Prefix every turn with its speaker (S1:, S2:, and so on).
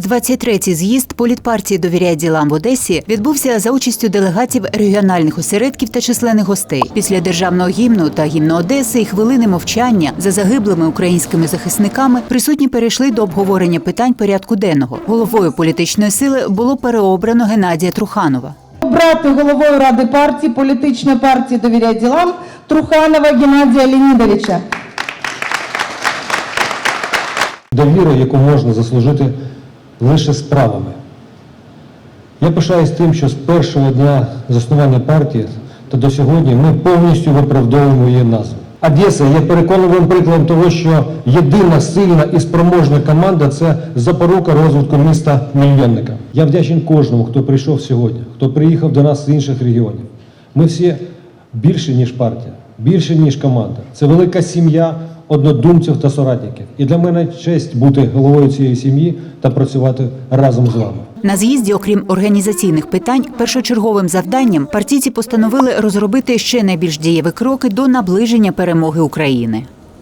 S1: 23-й з'їзд політпартії «Довіряй ділам» в Одесі відбувся за участю делегатів регіональних осередків та численних гостей. Після державного гімну та гімну Одеси і хвилини мовчання за загиблими українськими захисниками присутні перейшли до обговорення питань порядку денного. Головою політичної сили було переобрано Геннадія Труханова.
S2: Обрати головою ради партії політичної партії «Довіряй ділам» Труханова Геннадія Леонідовича.
S3: довіра, яку можна заслужити лише справами. Я пишаюсь тим, що з першого дня заснування партії та до сьогодні ми повністю виправдовуємо її назву. Одеса є переконливим прикладом того, що єдина сильна і спроможна команда це запорука розвитку міста мільйонника. Я вдячний кожному, хто прийшов сьогодні, хто приїхав до нас з інших регіонів. Ми всі більше, ніж партія, більше, ніж команда. Це велика сім'я однодумців та соратників. І для мене честь бути головою цієї сім'ї та працювати разом з вами.
S1: На з'їзді, окрім організаційних питань, першочерговим завданням партійці постановили розробити ще найбільш дієві кроки до наближення перемоги України.